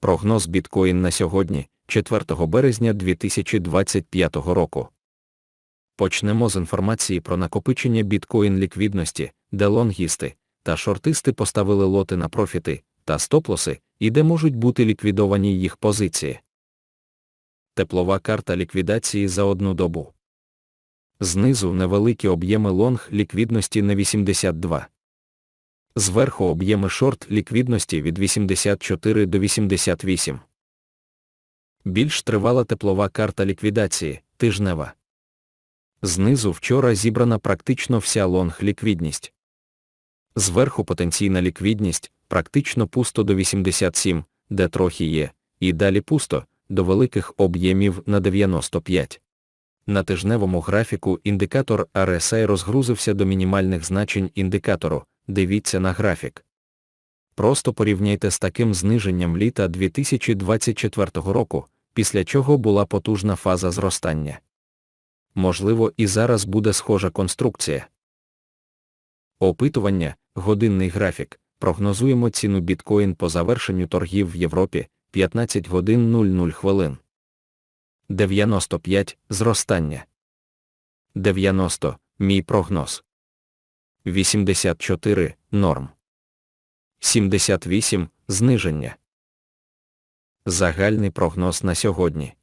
Прогноз біткоін на сьогодні, 4 березня 2025 року. Почнемо з інформації про накопичення біткоін ліквідності, де лонгісти та шортисти поставили лоти на профіти та стоп-лоси, і де можуть бути ліквідовані їх позиції. Теплова карта ліквідації за одну добу. Знизу невеликі об'єми лонг ліквідності на 82. Зверху об'єми шорт ліквідності від 84 до 88. Більш тривала теплова карта ліквідації, тижнева. Знизу вчора зібрана практично вся лонг ліквідність. Зверху потенційна ліквідність, практично пусто до 87, де трохи є, і далі пусто, до великих об'ємів на 95. На тижневому графіку індикатор RSI розгрузився до мінімальних значень індикатору, дивіться на графік. Просто порівняйте з таким зниженням літа 2024 року, після чого була потужна фаза зростання. Можливо, і зараз буде схожа конструкція. Опитування, годинний графік. Прогнозуємо ціну біткоін по завершенню торгів в Європі 15 годин 00 хвилин. 95 зростання. 90 мій прогноз. 84 норм. 78 зниження. Загальний прогноз на сьогодні.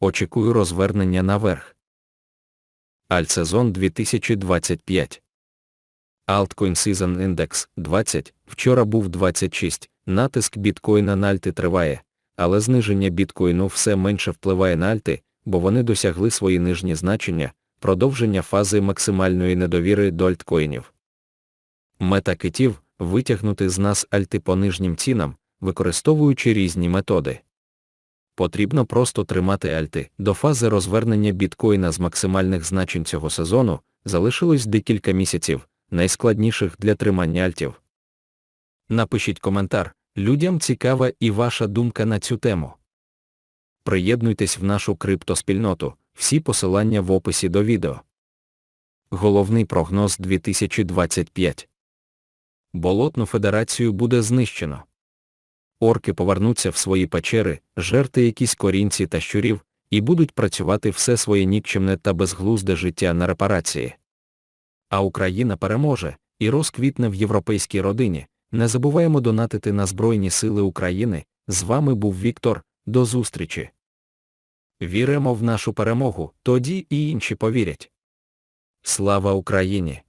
Очікую розвернення наверх. Альтсезон 2025. Altcoin Season Index 20, вчора був 26, натиск біткоїна на альти триває, але зниження біткоїну все менше впливає на альти, бо вони досягли свої нижні значення, продовження фази максимальної недовіри до альткоїнів. Мета китів витягнути з нас альти по нижнім цінам, використовуючи різні методи. Потрібно просто тримати альти. До фази розвернення біткоїна з максимальних значень цього сезону залишилось декілька місяців, найскладніших для тримання альтів. Напишіть коментар, людям цікава і ваша думка на цю тему. Приєднуйтесь в нашу криптоспільноту, всі посилання в описі до відео. Головний прогноз 2025 Болотну федерацію буде знищено. Орки повернуться в свої печери, жерти якісь корінці та щурів, і будуть працювати все своє нікчемне та безглузде життя на репарації. А Україна переможе і розквітне в європейській родині. Не забуваємо донатити на Збройні Сили України. З вами був Віктор. До зустрічі. Віримо в нашу перемогу, тоді і інші повірять. Слава Україні!